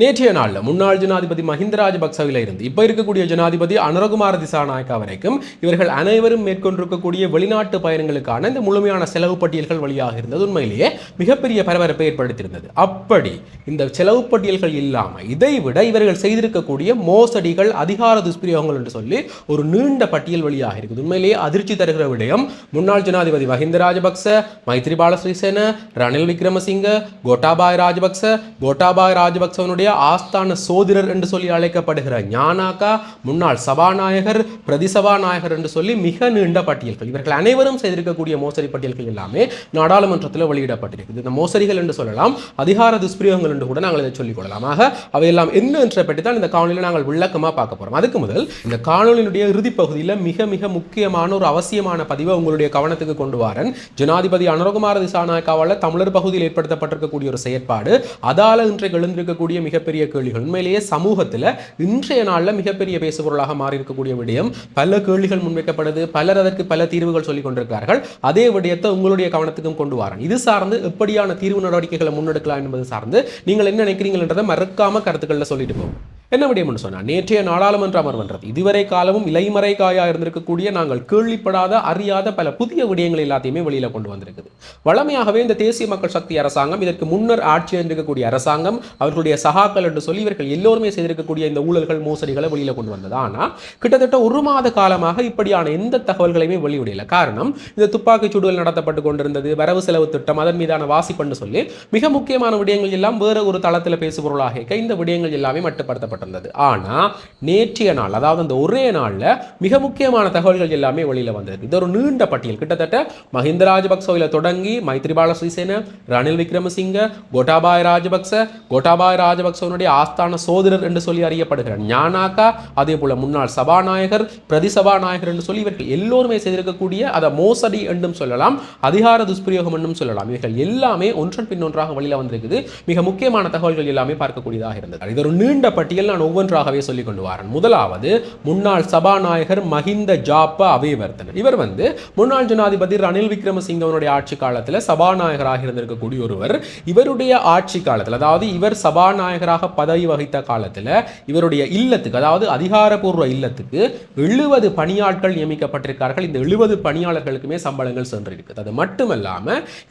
நேற்றைய நாளில் முன்னாள் ஜனாதிபதி மஹிந்த ராஜபக்சவில இருந்து இப்போ இருக்கக்கூடிய ஜனாதிபதி அனுரகுமார திசாநாயக்கா வரைக்கும் இவர்கள் அனைவரும் மேற்கொண்டிருக்கக்கூடிய வெளிநாட்டு பயணங்களுக்கான இந்த முழுமையான செலவு பட்டியல்கள் வழியாக இருந்தது. உண்மையிலேயே மிகப்பெரிய பரபரப்பை ஏற்படுத்தியிருந்தது. அப்படி இந்த செலவு பட்டியல்கள் இல்லாமல் இதை விட இவர்கள் செய்திருக்கக்கூடிய மோசடிகள் அதிகார துஷ்பிரயோகங்கள் என்று சொல்லி ஒரு நீண்ட பட்டியல் வழியாக இருக்குது. உண்மையிலேயே அதிர்ச்சி தருகிற விடயம் முன்னாள் ஜனாதிபதி மஹிந்த ராஜபக்ச மைத்ரிபால ஸ்ரீசேன ரணில் விக்ரமசிங்க கோட்டாபாய் ராஜபக்ச கோட்டாபாய் ராஜபக்சவனுடைய ஆஸ்தான சோதிடர் என்று சொல்லி அழைக்கப்படுகிற ஞானாக்கா முன்னாள் சபாநாயகர் பிரதிசபாநாயகர் என்று சொல்லி மிக நீண்ட பட்டியல்கள். இவர்கள் அனைவரும் செய்திருக்கக்கூடிய மோசடி பட்டியல்கள் எல்லாமே நாடாளுமன்றத்தில் வெளியிடப்பட்டிருக்குது. இந்த மோசடிகள் என்று சொல்லலாம் அதிகார துஷ்பிரயோகங்கள் என்று கூட நாங்கள் இதை சொல்லிக் கொள்ளலாம். ஆக அவையெல்லாம் என்ன என்ற பற்றி தான் இந்த காணொலியில் நாங்கள் விளக்கமாக பார்க்க போகிறோம் அதுக்கு முதல் இந்த காணொலியினுடைய இறுதி பகுதியில் மிக மிக முக்கியமான ஒரு அவசியமான பதிவை உங்களுடைய கவனத்துக்கு கொண்டு வரேன். ஜனாதிபதி அனுரகுமார திசாநாயக்காவால் தமிழர் பகுதியில் ஏற்படுத்தப்பட்டிருக்கக்கூடிய ஒரு செயற்பாடு அதால இன்றைக்கு எழுந்திருக்கக்கூடிய மிக மிகப்பெரிய கேள்விகள். உண்மையிலேயே சமூகத்தில் இன்றைய நாளில் மிகப்பெரிய பேசுபொருளாக மாறி இருக்கக்கூடிய விடயம் பல கேள்விகள் முன்வைக்கப்படுது பலர் அதற்கு பல தீர்வுகள் சொல்லிக் கொண்டிருக்கிறார்கள். அதே விடயத்தை உங்களுடைய கவனத்துக்கும் கொண்டு வரேன். இது சார்ந்து எப்படியான தீர்வு நடவடிக்கைகளை முன்னெடுக்கலாம் என்பது சார்ந்து நீங்கள் என்ன நினைக்கிறீங்கன்றதை மறக்காம கருத்துக்களில் சொல்லிட்டு போகும் என்ன விடயம்னு சொன்னால் நேற்றைய நாடாளுமன்ற அமர்வன்றது இதுவரை காலமும் இலைமறை காயாக இருந்திருக்கக்கூடிய நாங்கள் கேள்விப்படாத அறியாத பல புதிய விடயங்கள் எல்லாத்தையுமே வெளியில் கொண்டு வந்திருக்குது. வளமையாகவே இந்த தேசிய மக்கள் சக்தி அரசாங்கம் இதற்கு முன்னர் ஆட்சி இருந்திருக்கக்கூடிய அரசாங்கம் அவர்களுடைய சகாக்கள் என்று சொல்லி இவர்கள் எல்லோருமே செய்திருக்கக்கூடிய இந்த ஊழல்கள் மோசடிகளை வெளியில் கொண்டு வந்தது. ஆனால் கிட்டத்தட்ட ஒரு மாத காலமாக இப்படியான எந்த தகவல்களையுமே வெளியிடல காரணம் இந்த துப்பாக்கி சூடுகள் நடத்தப்பட்டு கொண்டிருந்தது வரவு செலவு திட்டம் அதன் மீதான வாசிப்புன்னு சொல்லி மிக முக்கியமான விடயங்கள் எல்லாம் வேற ஒரு தளத்தில் பேசுபொருளாக இந்த விடயங்கள் எல்லாமே வெளியிடப்பட்டிருந்தது ஆனால் நேற்றைய நாள் அதாவது அந்த ஒரே நாளில் மிக முக்கியமான தகவல்கள் எல்லாமே வெளியில் வந்தது. இது ஒரு நீண்ட பட்டியல். கிட்டத்தட்ட மஹிந்த ராஜபக்சவில தொடங்கி மைத்ரிபால ஸ்ரீசேன ரணில் விக்ரமசிங்க கோட்டாபாய் ராஜபக்ச கோட்டாபாய் ராஜபக்சவனுடைய ஆஸ்தான சோதரர் என்று சொல்லி அறியப்படுகிற ஞானாக்கா அதே போல முன்னாள் சபாநாயகர் பிரதி சபாநாயகர் என்று சொல்லி இவர்கள் எல்லோருமே செய்திருக்கக்கூடிய அதை மோசடி என்றும் சொல்லலாம் அதிகார துஷ்பிரயோகம் என்றும் சொல்லலாம். இவர்கள் எல்லாமே ஒன்றன் பின் ஒன்றாக வழியில் வந்திருக்குது. மிக முக்கியமான தகவல்கள் எல்லாமே பார்க்கக்கூடியதாக இருந்தது. இது ஒரு நீண்ட பட்டியல். நான் ஒவ்வொன்றாகவே சொல்லிக் கொண்டு வரேன். முதலாவது முன்னாள் சபாநாயகர் மஹிந்த ஜாப்ப அபேவர்த்தனர். இவர் வந்து முன்னாள் ஜனாதிபதி ரணில் விக்ரமசிங்கவனுடைய ஆட்சி காலத்தில் சபாநாயகராக இருந்திருக்கக்கூடிய ஒருவர். இவருடைய ஆட்சி காலத்தில் அதாவது இவர் சபாநாயகராக பதவி வகித்த காலத்தில் இவருடைய இல்லத்துக்கு அதாவது அதிகாரப்பூர்வ இல்லத்துக்கு எழுபது பணியாட்கள் நியமிக்கப்பட்டிருக்கார்கள். இந்த எழுபது பணியாளர்களுக்குமே சம்பளங்கள் சென்றிருக்குது அது மட்டுமல்லாம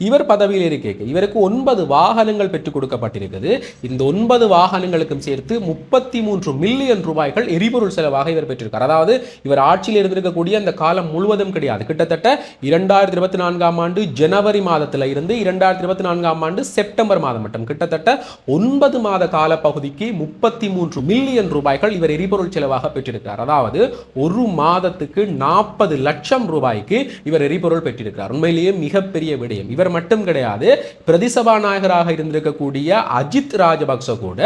இவர் பதவியில் இருக்க இவருக்கு ஒன்பது வாகனங்கள் பெற்றுக் கொடுக்கப்பட்டிருக்குது. இந்த ஒன்பது வாகனங்களுக்கும் சேர்த்து முப்பத்தி இருபத்தி மூன்று மில்லியன் ரூபாய்கள் எரிபொருள் செலவாக இவர் பெற்றிருக்கார். அதாவது இவர் ஆட்சியில் இருந்திருக்கக்கூடிய அந்த காலம் முழுவதும் கிடையாது. கிட்டத்தட்ட இரண்டாயிரத்தி இருபத்தி நான்காம் ஆண்டு ஜனவரி மாதத்தில் இருந்து இரண்டாயிரத்தி இருபத்தி நான்காம் ஆண்டு செப்டம்பர் மாதம் மட்டும். கிட்டத்தட்ட ஒன்பது மாத கால பகுதிக்கு முப்பத்தி மூன்று மில்லியன் ரூபாய்கள் இவர் எரிபொருள் செலவாக பெற்றிருக்கிறார். அதாவது ஒரு மாதத்துக்கு நாற்பது லட்சம் ரூபாய்க்கு இவர் எரிபொருள் பெற்றிருக்கிறார். உண்மையிலேயே மிகப்பெரிய விடயம். இவர் மட்டும் கிடையாது பிரதிசபாநாயகராக இருந்திருக்கக்கூடிய அஜித் ராஜபக்ச கூட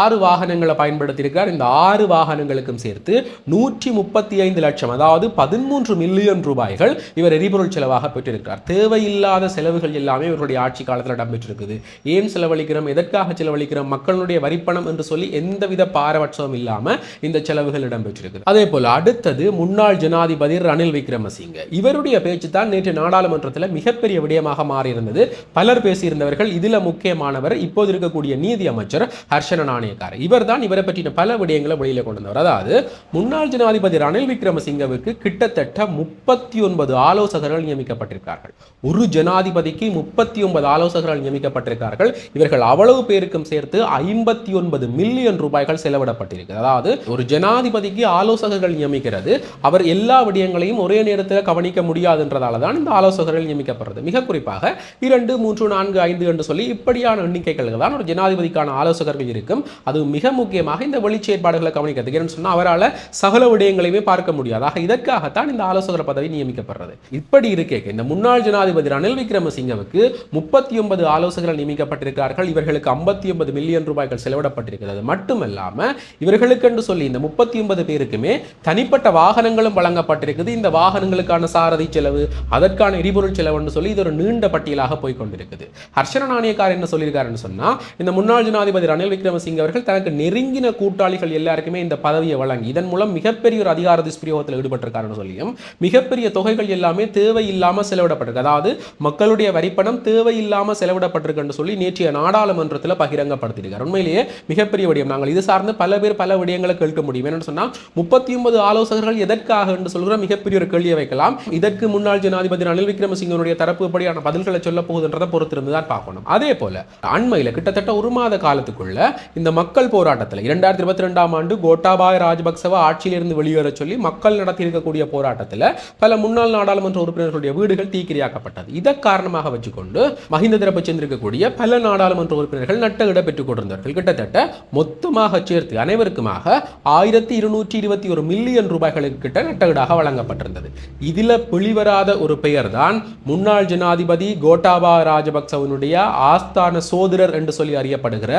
ஆறு வாகனங்களை பயன்படுத்த ஏற்படுத்தியிருக்கிறார் இந்த ஆறு வாகனங்களுக்கும் சேர்த்து நூற்றி முப்பத்தி ஐந்து லட்சம் அதாவது பதிமூன்று மில்லியன் ரூபாய்கள் இவர் எரிபொருள் செலவாக பெற்றிருக்கிறார். தேவையில்லாத செலவுகள் எல்லாமே இவருடைய ஆட்சி காலத்தில் இடம்பெற்றிருக்குது. ஏன் செலவழிக்கிறோம்? எதற்காக செலவழிக்கிறோம்? மக்களுடைய வரிப்பணம் என்று சொல்லி எந்தவித பாரபட்சமும் இல்லாமல் இந்த செலவுகள் இடம்பெற்றிருக்குது. அதே போல் அடுத்தது முன்னாள் ஜனாதிபதி ரணில் விக்ரமசிங்க. இவருடைய பேச்சு தான் நேற்று நாடாளுமன்றத்தில் மிகப்பெரிய விடயமாக மாறியிருந்தது. பலர் பேசியிருந்தவர்கள் இதில் முக்கியமானவர் இப்போது இருக்கக்கூடிய நீதி அமைச்சர் ஹர்ஷன நாணயக்கார் இவர் தான் இவரை பற்றின பல விடயங்களை வெளியில் கொண்டு வந்தவர். அதாவது முன்னாள் ஜனாதிபதி ரணில் விக்ரமசிங்கவுக்கு கிட்டத்தட்ட முப்பத்தி ஒன்பது ஆலோசகர்கள் நியமிக்கப்பட்டிருக்கார்கள் ஒரு ஜனாதிபதிக்கு முப்பத்தி ஒன்பது ஆலோசகர்கள் நியமிக்கப்பட்டிருக்கார்கள் இவர்கள் அவ்வளவு பேருக்கும் சேர்த்து ஐம்பத்தி ஒன்பது மில்லியன் ரூபாய்கள் செலவிடப்பட்டிருக்கு அதாவது ஒரு ஜனாதிபதிக்கு ஆலோசகர்கள் நியமிக்கிறது. அவர் எல்லா விடயங்களையும் ஒரே நேரத்தில் கவனிக்க முடியாதுன்றதால தான் இந்த ஆலோசகர்கள் நியமிக்கப்படுறது. மிக குறிப்பாக இரண்டு மூன்று நான்கு ஐந்து என்று சொல்லி இப்படியான எண்ணிக்கைகள் தான் ஒரு ஜனாதிபதிக்கான ஆலோசகர்கள் இருக்கும். அது மிக முக்கியமாக இந்த வெளிச்செயற்பாடுகளை கவனிக்கிறதுக்கு ஏன்னு சொன்னால் அவரால் சகல விடயங்களையுமே பார்க்க முடியாது. ஆக இதற்காகத்தான் இந்த ஆலோசகர் பதவி நியமிக்கப்படுறது. இப்படி இருக்கே இந்த முன்னாள் ஜனாதிபதி ரணில் விக்ரமசிங்கவுக்கு முப்பத்தி ஒன்பது ஆலோசகர்கள் நியமிக்கப்பட்டிருக்கிறார்கள். இவர்களுக்கு ஐம்பத்தி ஒன்பது மில்லியன் ரூபாய்கள் செலவிடப்பட்டிருக்கிறது. மட்டுமல்லாமல் இவர்களுக்கு என்று சொல்லி இந்த முப்பத்தி ஒன்பது பேருக்குமே தனிப்பட்ட வாகனங்களும் வழங்கப்பட்டிருக்குது. இந்த வாகனங்களுக்கான சாரதி செலவு அதற்கான எரிபொருள் செலவுன்னு சொல்லி இது ஒரு நீண்ட பட்டியலாக போய் கொண்டிருக்குது ஹர்ஷன நாணயக்கார் என்ன சொல்லியிருக்காருன்னு சொன்னால் இந்த முன்னாள் ஜனாதிபதி ரணில் விக்ரமசிங்க அவர்கள் தனக்கு நெருங்கின கூட்டாளிகள் எல்லாருக்குமே இந்த பதவியை வழங்கி இதன் மூலம் மிகப்பெரிய ஒரு அதிகார துஷ்பிரயோகத்தில் ஈடுபட்டிருக்காருன்னு சொல்லியும் மிகப்பெரிய தொகைகள் எல்லாமே தேவையில்லாமல் செலவிடப்பட்டிருக்கு. அதாவது மக்களுடைய வரிப்பணம் தேவையில்லாமல் செலவிடப்பட்டிருக்குன்னு சொல்லி நேற்றைய நாடாளுமன்றத்தில் பகிரங்கப்படுத்தியிருக்கார். உண்மையிலேயே மிகப்பெரிய விடயம். நாங்கள் இது சார்ந்து பல பேர் பல விடயங்களை கேட்க முடியும். என்னன்னு சொன்னால் முப்பத்தி ஒன்பது ஆலோசகர்கள் எதற்காக என்று சொல்கிற மிகப்பெரிய ஒரு கேள்வியை வைக்கலாம். இதற்கு முன்னாள் ஜனாதிபதி ரணில் விக்ரமசிங்கனுடைய தரப்பு படியான பதில்களை சொல்ல போகுதுன்றதை பொறுத்திருந்து தான் பார்க்கணும். அதே போல அண்மையில் கிட்டத்தட்ட ஒரு மாத காலத்துக்குள்ள இந்த மக்கள் போராட்டத்தில் இரண்டு ரெண்டாயிரத்தி இருபத்தி ரெண்டாம் ஆண்டு கோட்டாபாய ராஜபக்சவை ஆட்சியிலிருந்து வெளியேற சொல்லி மக்கள் நடத்தி இருக்கக்கூடிய போராட்டத்தில் பல முன்னாள் நாடாளுமன்ற உறுப்பினர்களுடைய வீடுகள் தீக்கிரையாக்கப்பட்டது. இதை காரணமாக வச்சுக்கொண்டு மஹிந்த தரப்பு சென்றிருக்கக்கூடிய பல நாடாளுமன்ற உறுப்பினர்கள் நட்ட இட பெற்றுக் கொண்டிருந்தார்கள். கிட்டத்தட்ட மொத்தமாக சேர்த்து அனைவருக்குமாக ஆயிரத்தி இருநூற்றி இருபத்தி ஒரு மில்லியன் ரூபாய்களுக்கு கிட்ட நட்டகடாக வழங்கப்பட்டிருந்தது. இதில் வெளிவராத ஒரு பெயர் தான் முன்னாள் ஜனாதிபதி கோட்டாபா ராஜபக்சவனுடைய ஆஸ்தான சோதரர் என்று சொல்லி அறியப்படுகிற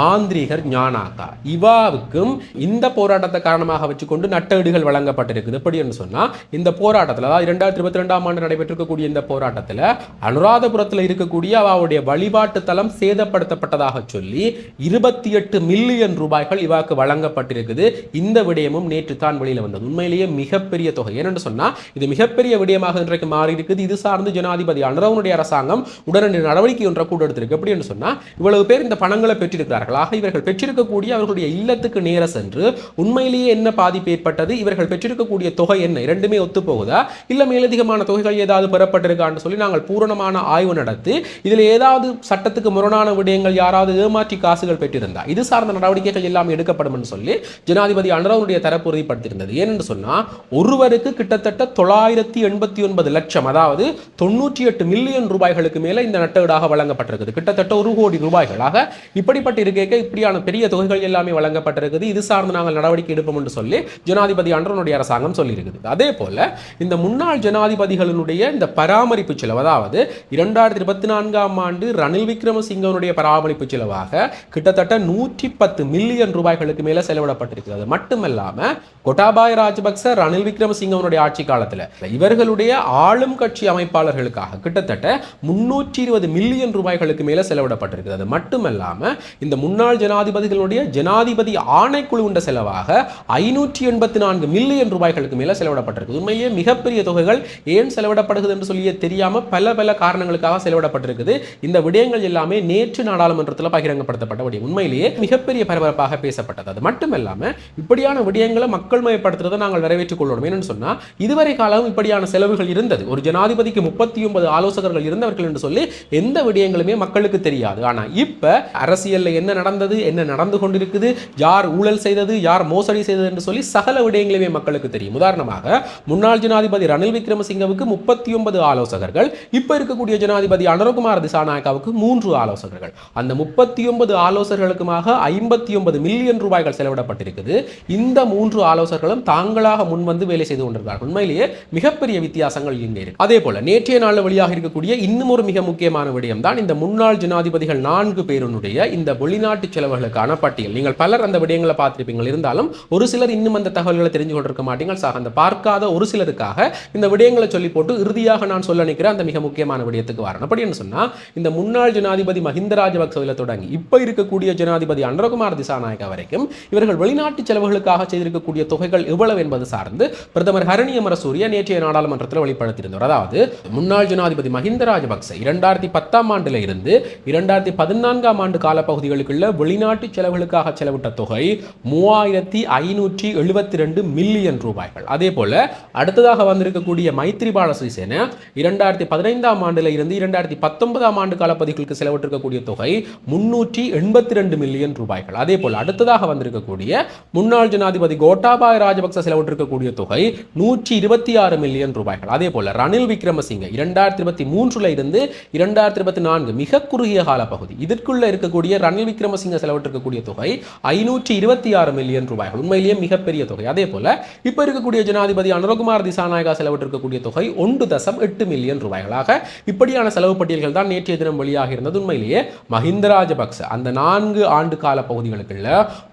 மாந்திரிகர் ஞானாக்கா. இவர் இவாவுக்கும் இந்த போராட்டத்தை காரணமாக வச்சுக்கொண்டு நட்டேடுகள் வழங்கப்பட்டிருக்குது. எப்படி என்று சொன்னா இந்த போராட்டத்தில் அதாவது இரண்டாயிரத்தி இருபத்தி ரெண்டாம் ஆண்டு நடைபெற்றிருக்கக்கூடிய இந்த போராட்டத்தில் அனுராதபுரத்தில் இருக்கக்கூடிய அவருடைய வழிபாட்டு தலம் சேதப்படுத்தப்பட்டதாக சொல்லி இருபத்தி எட்டு மில்லியன் ரூபாய்கள் இவாக்கு வழங்கப்பட்டிருக்குது. இந்த விடயமும் நேற்று தான் வெளியில் வந்தது. உண்மையிலேயே மிகப்பெரிய தொகை. ஏனென்று சொன்னா இது மிகப்பெரிய விடயமாக இன்றைக்கு மாறி இருக்குது இது சார்ந்து ஜனாதிபதி அனுரவனுடைய அரசாங்கம் உடனடி நடவடிக்கை ஒன்றை கூட எடுத்திருக்கு எப்படி என்று சொன்னா இவ்வளவு பேர் இந்த பணங்களை பெற்றிருக்கிறார்கள். ஆக இவர்கள் பெற்றிருக்கக்கூடிய அவர்களுடைய இல்லத்துக்கு நேர சென்று உண்மையிலேயே என்ன பாதிப்பு ஏற்பட்டது? இவர்கள் பெற்றிருக்கக்கூடிய தொகை என்ன? இரண்டுமே ஒத்து போகுதா? இல்ல மேலதிகமான தொகைகள் ஏதாவது பெறப்பட்டிருக்கான்னு சொல்லி நாங்கள் பூரணமான ஆய்வு நடத்தி இதில் ஏதாவது சட்டத்துக்கு முரணான விடயங்கள் யாராவது ஏமாற்றி காசுகள் பெற்றிருந்தா இது சார்ந்த நடவடிக்கைகள் எல்லாம் எடுக்கப்படும் என்று சொல்லி ஜனாதிபதி அனுரவனுடைய தரப்பு உறுதிப்படுத்தியிருந்தது. ஏனென்று சொன்னா ஒருவருக்கு கிட்டத்தட்ட தொள்ளாயிரத்தி எண்பத்தி ஒன்பது லட்சம் அதாவது தொண்ணூற்றி எட்டு மில்லியன் ரூபாய்களுக்கு மேல இந்த நட்டஈடாக வழங்கப்பட்டிருக்குது. கிட்டத்தட்ட ஒரு கோடி ரூபாய்களாக இப்படிப்பட்ட இருக்கைக்கு இப்படியான பெரிய தொகைகள் எல்லாமே வழங்க வழங்கப்பட்டிருக்குது. இது சார்ந்து நாங்கள் நடவடிக்கை எடுப்போம் என்று சொல்லி ஜனாதிபதி அன்றனுடைய அரசாங்கம் சொல்லியிருக்குது. அதே போல இந்த முன்னாள் ஜனாதிபதிகளினுடைய இந்த பராமரிப்பு செலவு அதாவது இரண்டாயிரத்தி இருபத்தி நான்காம் ஆண்டு ரணில் விக்ரமசிங்கனுடைய பராமரிப்பு செலவாக கிட்டத்தட்ட நூற்றி பத்து மில்லியன் ரூபாய்களுக்கு மேல செலவிடப்பட்டிருக்கிறது அது மட்டுமல்லாம கொட்டாபாய ராஜபக்ச ரணில் விக்ரமசிங்கனுடைய ஆட்சி காலத்துல இவர்களுடைய ஆளும் கட்சி அமைப்பாளர்களுக்காக கிட்டத்தட்ட முன்னூற்றி இருபது மில்லியன் ரூபாய்களுக்கு மேல செலவிடப்பட்டிருக்கிறது அது மட்டுமல்லாம இந்த முன்னாள் ஜனாதிபதிகளுடைய ஜனாதிபதி ஆணைக்குழு உண்ட செலவாக ஐநூற்றி எண்பத்தி நான்கு மில்லியன் ரூபாய்களுக்கு மேல செலவிடப்பட்டிருக்கு. உண்மையிலேயே மிகப்பெரிய தொகைகள் ஏன் செலவிடப்படுகிறது என்று சொல்லியே தெரியாம பல பல காரணங்களுக்காக செலவிடப்பட்டிருக்குது. இந்த விடயங்கள் எல்லாமே நேற்று நாடாளுமன்றத்தில் பகிரங்கப்படுத்தப்பட்ட விடயம். உண்மையிலேயே மிகப்பெரிய பரபரப்பாக பேசப்பட்டது. அது மட்டுமல்லாம இப்படியான விடயங்களை மக்கள் மயப்படுத்துறதை நாங்கள் வரவேற்றுக் கொள்ளணும் என்னன்னு சொன்னா இதுவரை காலம் இப்படியான செலவுகள் இருந்தது. ஒரு ஜனாதிபதிக்கு முப்பத்தி ஒன்பது ஆலோசகர்கள் இருந்தவர்கள் என்று சொல்லி எந்த விடயங்களுமே மக்களுக்கு தெரியாது. ஆனா இப்ப அரசியலில் என்ன நடந்தது என்ன நடந்து கொண்டிருக்குது யார் ஊழல் செய்தது யார் மோசடி செய்தது என்று சொல்லி சகல விடயங்களுமே மக்களுக்கு தெரியும். உதாரணமாக முன்னாள் ஜனாதிபதி ரணில் விக்ரமசிங்கவுக்கு முப்பத்தி ஒன்பது ஆலோசகர்கள் இப்போ இருக்கக்கூடிய ஜனாதிபதி அனுரகுமார் திசாநாயக்காவுக்கு மூன்று ஆலோசகர்கள். அந்த முப்பத்தி ஒன்பது ஆலோசகர்களுக்குமாக ஐம்பத்தி ஒன்பது மில்லியன் ரூபாய்கள் செலவிடப்பட்டிருக்குது. இந்த மூன்று ஆலோசகர்களும் தாங்களாக முன்வந்து வேலை செய்து கொண்டிருக்கிறார்கள். உண்மையிலேயே மிகப்பெரிய வித்தியாசங்கள் இங்கே இருக்கு. அதே போல நேற்றைய நாள் வழியாக இருக்கக்கூடிய இன்னும் ஒரு மிக முக்கியமான விடயம் தான் இந்த முன்னாள் ஜனாதிபதிகள் நான்கு பேருனுடைய இந்த வெளிநாட்டு செலவுகளுக்கான பட்டியல். நீங்கள் பல பலர் அந்த விடயங்களை பார்த்துருப்பீங்க இருந்தாலும் ஒரு சிலர் இன்னும் அந்த தகவல்களை தெரிஞ்சு கொண்டிருக்க மாட்டீங்க சாக அந்த பார்க்காத ஒரு சிலருக்காக இந்த விடயங்களை சொல்லி போட்டு இறுதியாக நான் சொல்ல நினைக்கிறேன். அந்த மிக முக்கியமான விடயத்துக்கு வரணும். அப்படின்னு சொன்னால் இந்த முன்னாள் ஜனாதிபதி மஹிந்த ராஜபக்சவில் தொடங்கி இப்போ இருக்கக்கூடிய ஜனாதிபதி அனுரகுமார் திசாநாயக்கா வரைக்கும் இவர்கள் வெளிநாட்டு செலவுகளுக்காக செய்திருக்கக்கூடிய தொகைகள் எவ்வளவு என்பது சார்ந்து பிரதமர் ஹரணி அமரசூரிய நேற்றைய நாடாளுமன்றத்தில் வெளிப்படுத்தியிருந்தார் அதாவது முன்னாள் ஜனாதிபதி மஹிந்த ராஜபக்ச இரண்டாயிரத்தி பத்தாம் ஆண்டுல இருந்து இரண்டாயிரத்தி பதினான்காம் ஆண்டு காலப்பகுதிகளுக்குள்ள வெளிநாட்டு செலவுகளுக்காக செலவு கூட்ட தொகை மூவாயிரத்தி ஐநூற்றி எழுபத்தி ரெண்டு மில்லியன் ரூபாய்கள். அதே போல அடுத்ததாக வந்திருக்கக்கூடிய மைத்ரிபால சிறிசேன இரண்டாயிரத்தி பதினைந்தாம் ஆண்டுல இருந்து இரண்டாயிரத்தி பத்தொன்பதாம் ஆண்டு காலப்பகுதிகளுக்கு செலவிட்டிருக்கக்கூடிய தொகை முன்னூற்றி எண்பத்தி ரெண்டு மில்லியன் ரூபாய்கள். அதே போல அடுத்ததாக வந்திருக்கக்கூடிய முன்னாள் ஜனாதிபதி கோட்டாபாய ராஜபக்ச செலவிட்டிருக்கக்கூடிய தொகை நூற்றி இருபத்தி ஆறு மில்லியன் ரூபாய்கள். அதே போல ரணில் விக்ரமசிங்க இரண்டாயிரத்தி இருபத்தி மூன்றுல இருந்து இரண்டாயிரத்தி இருபத்தி நான்கு மிக குறுகிய கால பகுதி இதற்குள்ள இருக்கக்கூடிய ரணில் விக்ரமசிங்க செலவிட்டிருக்கக்கூடிய தொகை ஐநூற்றி இருபத்தி ஆறு மில்லியன் ரூபாய்கள் உண்மையிலேயே மிகப்பெரிய தொகை. அதே போல இப்போ இருக்கக்கூடிய ஜனாதிபதி அனுரகுமார் திசாநாயகா செலவிட்டிருக்கக்கூடிய தொகை ஒன்று தசம் எட்டு மில்லியன் ரூபாய்களாக இப்படியான செலவு பட்டியல்கள் தான் நேற்றைய தினம் வெளியாக இருந்தது. உண்மையிலேயே மஹிந்த ராஜபக்ச அந்த நான்கு ஆண்டு கால பகுதிகளுக்குள்ள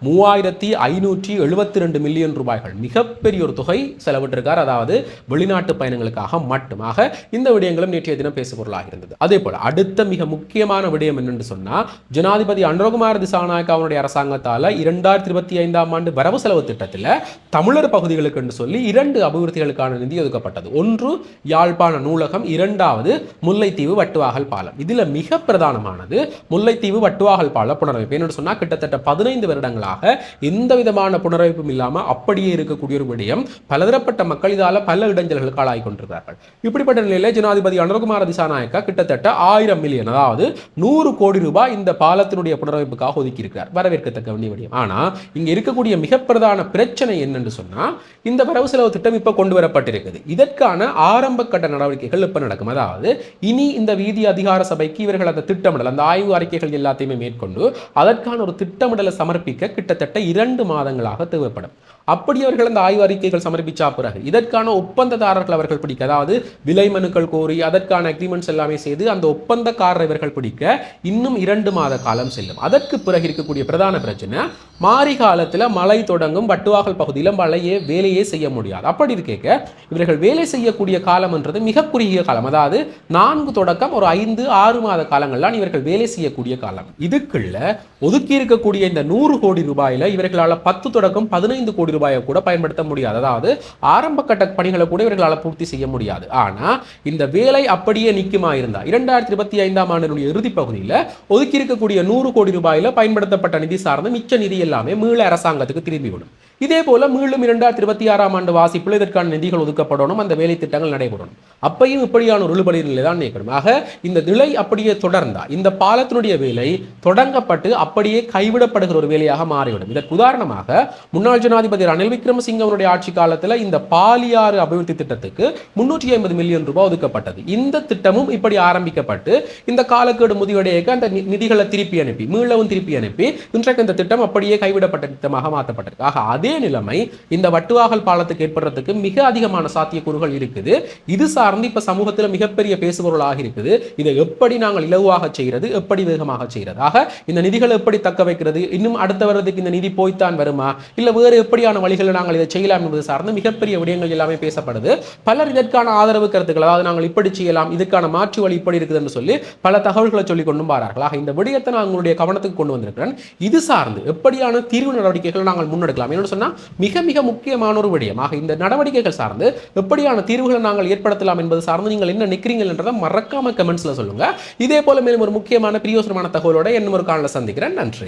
மூவாயிரத்தி ஐநூற்றி எழுபத்தி ரெண்டு மில்லியன் ரூபாய்கள் மிகப்பெரிய ஒரு தொகை செலவிட்டிருக்கார். அதாவது வெளிநாட்டு பயணங்களுக்காக மட்டுமாக இந்த விடயங்களும் நேற்றைய தினம் பேசுபொருளாக இருந்தது. அதே போல அடுத்த மிக முக்கியமான விடயம் என்னென்று சொன்னால் ஜனாதிபதி அனுரகுமார் திசாநாயக்காவுடைய அரசாங்கத்தால் அதனால இரண்டாயிரத்தி இருபத்தி ஐந்தாம் ஆண்டு வரவு செலவு திட்டத்தில் தமிழர் பகுதிகளுக்கு என்று சொல்லி இரண்டு அபிவிருத்திகளுக்கான நிதி ஒதுக்கப்பட்டது. ஒன்று யாழ்ப்பாண நூலகம் இரண்டாவது முல்லைத்தீவு வட்டுவாகல் பாலம். இதில் மிக பிரதானமானது முல்லைத்தீவு வட்டுவாகல் பால புனரமைப்பு. என்னன்னு சொன்னா கிட்டத்தட்ட பதினைந்து வருடங்களாக எந்த விதமான புனரமைப்பும் இல்லாமல் அப்படியே இருக்கக்கூடிய ஒரு விடயம் பலதரப்பட்ட மக்கள் இதால் பல இடைஞ்சல்களுக்கு ஆளாகி கொண்டிருக்கிறார்கள். இப்படிப்பட்ட நிலையில் ஜனாதிபதி அனுரகுமார திசாநாயக்கா கிட்டத்தட்ட ஆயிரம் மில்லியன் அதாவது நூறு கோடி ரூபாய் இந்த பாலத்தினுடைய புனரமைப்புக்காக ஒதுக்கியிருக்கிறார். வரவேற்கத்தக்க வேண்டிய முடியும். ஆனால் இங்கே இருக்கக்கூடிய மிக பிரதான பிரச்சனை என்னென்னு சொன்னா இந்த வரவு செலவு திட்டம் இப்போ கொண்டு வரப்பட்டிருக்குது. இதற்கான ஆரம்ப கட்ட நடவடிக்கைகள் இப்போ நடக்கும். அதாவது இனி இந்த வீதி அதிகார சபைக்கு இவர்கள் அந்த திட்டமிடல் அந்த ஆய்வு அறிக்கைகள் எல்லாத்தையுமே மேற்கொண்டு அதற்கான ஒரு திட்டமிடலை சமர்ப்பிக்க கிட்டத்தட்ட இரண்டு மாதங்களாக தேவைப்படும். அப்படி அவர்கள் அந்த ஆய்வு அறிக்கைகள் சமர்ப்பிச்சா பிறகு இதற்கான ஒப்பந்ததாரர்கள் அவர்கள் பிடிக்க அதாவது விலை மனுக்கள் கோரி அதற்கான அக்ரிமெண்ட்ஸ் எல்லாமே செய்து அந்த ஒப்பந்தக்காரர் இவர்கள் பிடிக்க இன்னும் இரண்டு மாத காலம் செல்லும். அதற்கு பிறகு இருக்கக்கூடிய பிரதான பிரச்சனை மாரி காலத்தில் மழை தொடங்கும் வட்டுவாகல் பகுதியில் மழையே வேலையே செய்ய முடியாது. அப்படி இருக்கேக்க இவர்கள் வேலை செய்யக்கூடிய காலம்ன்றது மிக குறுகிய காலம். அதாவது நான்கு தொடக்கம் ஒரு ஐந்து ஆறு மாத காலங்கள்லாம் இவர்கள் வேலை செய்யக்கூடிய காலம். இதுக்குள்ள ஒதுக்கி இருக்கக்கூடிய இந்த நூறு கோடி ரூபாயில் இவர்களால் பத்து தொடக்கம் பதினைந்து கோடி ரூபாயை கூட பயன்படுத்த முடியாது. அதாவது ஆரம்ப கட்ட பணிகளை கூட இவர்களால் பூர்த்தி செய்ய முடியாது. ஆனால் இந்த வேலை அப்படியே நிற்குமா இருந்தா இரண்டாயிரத்தி இருபத்தி ஐந்தாம் ஆண்டினுடைய இறுதி பகுதியில் ஒதுக்கி இருக்கக்கூடிய நூறு கோடி ரூபாயில் பயன்படுத்தப்பட்ட நிதி சார்ந்த மிச்ச நிதி எல்லாமே மீள அரசாங்கத்துக்கு திரும்பிவிடும் இதே போல மீண்டும் இரண்டாயிரத்தி இருபத்தி ஆறாம் ஆண்டு வாசிப்பில் இதற்கான நிதிகள் ஒதுக்கப்படணும் அந்த வேலை திட்டங்கள் நடைபெறணும். அப்பையும் இப்படியான ஒரு இழுபறி நிலை தான் நிற்கணும் ஆக இந்த நிலை அப்படியே தொடர்ந்தா இந்த பாலத்தினுடைய வேலை தொடங்கப்பட்டு அப்படியே கைவிடப்படுகிற ஒரு வேலையாக மாறிவிடும். இதற்கு உதாரணமாக முன்னாள் ஜனாதிபதி ரணில் விக்ரமசிங்க அவருடைய ஆட்சி காலத்தில் இந்த பாலியாறு அபிவிருத்தி திட்டத்துக்கு முன்னூற்றி ஐம்பது மில்லியன் ரூபாய் ஒதுக்கப்பட்டது. இந்த திட்டமும் இப்படி ஆரம்பிக்கப்பட்டு இந்த காலக்கேடு முதிவடையக்கு அந்த நி- நிதிகளை திருப்பி அனுப்பி மீளவும் திருப்பி அனுப்பி இன்றைக்கு இந்த திட்டம் அப்படியே கைவிடப்பட்ட திட்டமாக மாற்றப்பட்டிருக்கு. ஆக அதே நிலைமை இந்த வட்டுவாகல் பாலத்துக்கு ஏற்படுறதுக்கு மிக அதிகமான சாத்தியக்கூறுகள் இருக்குது. இது சார்ந்து இப்போ சமூகத்தில் மிகப்பெரிய பேசுபொருளாக இருக்குது. இதை எப்படி நாங்கள் இலகுவாக செய்கிறது? எப்படி வேகமாக செய்கிறது? ஆக இந்த நிதிகளை எப்படி தக்க வைக்கிறது? இன்னும் அடுத்த வருடத்துக்கு இந்த நிதி போய்த்தான் வருமா? இல்லை வேறு எப்படியான வழிகளை நாங்கள் இதை செய்யலாம் என்பது சார்ந்து மிகப்பெரிய விடயங்கள் எல்லாமே பேசப்படுது. பலர் இதற்கான ஆதரவு கருத்துக்கள் அதாவது நாங்கள் இப்படி செய்யலாம் இதுக்கான மாற்று வழி இப்படி இருக்குதுன்னு சொல்லி பல தகவல்களை சொல்லி கொண்டும் பாரார்கள் ஆக இந்த விடயத்தை நான் உங்களுடைய கவனத்துக்கு கொண்டு வந்திருக்கிறேன். இது சார்ந்து எப்படியான தீர்வு நடவடிக்கைகள் நாங்கள் முன்னெடுக்கலாம். என்னோட சொன்னால் மிக மிக முக்கியமான ஒரு விடயமாக இந்த நடவடிக்கைகள் சார்ந்து எப்படியான தீர்வுகளை நாங்கள் ஏற்படுத்தலாம் என்பது சார்ந்து நீங்கள் என்ன நிற்கிறீங்கன்றதை மறக்காம கமெண்ட்ஸில் சொல்லுங்க. இதே போல மேலும் ஒரு முக்கியமான பிரியோசனமான தகவலோட என்ன ஒரு காலில் சந்திக்கிறேன். நன்றி.